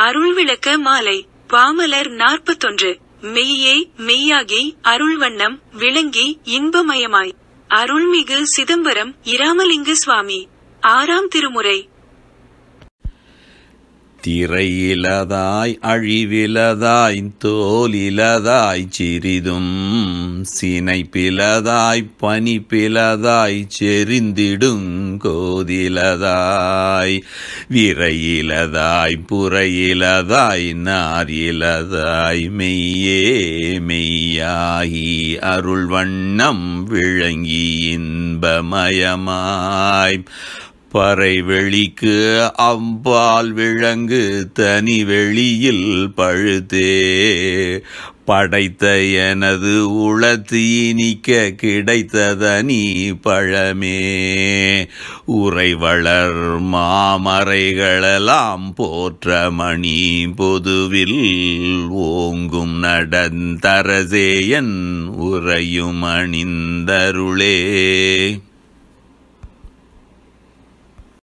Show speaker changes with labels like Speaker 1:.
Speaker 1: அருள் விளக்க மாலை பாமலர் நாற்பத்தொன்று மெய்யே மெய்யாகி அருள்வண்ணம் விளங்கி இன்பமயமாய். அருள்மிகு சிதம்பரம் இராமலிங்க சுவாமி. ஆறாம் திருமுறை.
Speaker 2: திரையிலதாய் அழிவிலதாய் தோலிலதாய் சிறிதும் சினைப்பிலதாய் பனிப்பிலதாய் செறிந்திடுங்கோதிலதாய் விரையிலதாய் புறையிலதாய் நாரிலதாய் மெய்யே மெய்யாகி அருள் வண்ணம் விளங்கி இன்பமயமாய் பறை வெளிக்கு அம்பால் விளங்கு தனி வெளியில் பழுத்தே படைத்த எனது உளத்தீனிக்க கிடைத்ததனி பழமே. உறைவளர் மாமறைகளெல்லாம் போற்ற மணி பொதுவில் ஓங்கும் நடந்தரசேயன் உறையும் அணிந்தருளே.